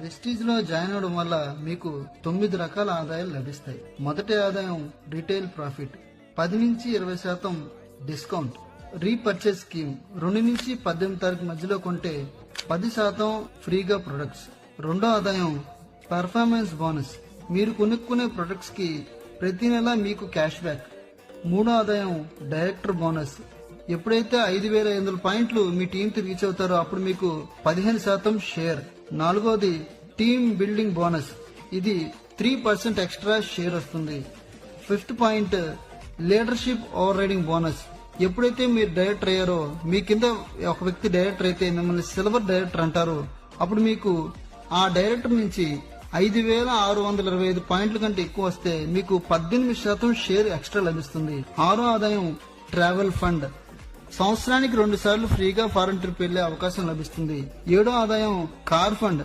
వెస్టీజ్లో join అవడం వల్ల మీకు తొమ్మిది రకాల ఆదాయాలు లభిస్తాయి. మొదటి ఆదాయం రిటైల్ ప్రాఫిట్ పది నుంచి ఇరవై శాతం డిస్కౌంట్. రీపర్చేస్ స్కీమ్ రెండు నుంచి పద్దెనిమిది తారీఖు మధ్యలో కొంటే పది శాతం ఫ్రీగా ప్రొడక్ట్స్. రెండో ఆదాయం పర్ఫార్మెన్స్ బోనస్ మీరు కొనుక్కునే ప్రొడక్ట్స్కి ప్రతి నెల మీకు క్యాష్ బ్యాక్. మూడో ఆదాయం డైరెక్టర్ బోనస్ ఎప్పుడైతే ఐదు వేల ఐదు వందల పాయింట్లు మీ టీం కి రీచ్ అవుతారో అప్పుడు మీకు పదిహేను శాతం షేర్. నాలుగోది టీమ్ బిల్డింగ్ బోనస్. ఇది త్రీ పర్సెంట్ ఎక్స్ట్రా షేర్ వస్తుంది. Fifth point leadership overriding bonus. ఎప్పుడైతే మీరు డైరెక్టర్ అయ్యారో మీ కింద ఒక వ్యక్తి డైరెక్టర్ అయితే మిమ్మల్ని సిల్వర్ డైరెక్టర్ అంటారు. అప్పుడు మీకు ఆ డైరెక్టర్ నుంచి ఐదు వేల ఆరు వందల ఇరవై ఐదు పాయింట్ల కంటే ఎక్కువ వస్తే మీకు పద్దెనిమిది శాతం షేర్ ఎక్స్ట్రా లభిస్తుంది. ఆరో ఆదాయం ట్రావెల్ ఫండ్. సంవత్సరానికి రెండు సార్లు ఫ్రీగా ఫారెన్ ట్రిప్ వెళ్ళే అవకాశం లభిస్తుంది. ఏడో ఆదాయం కార్ ఫండ్.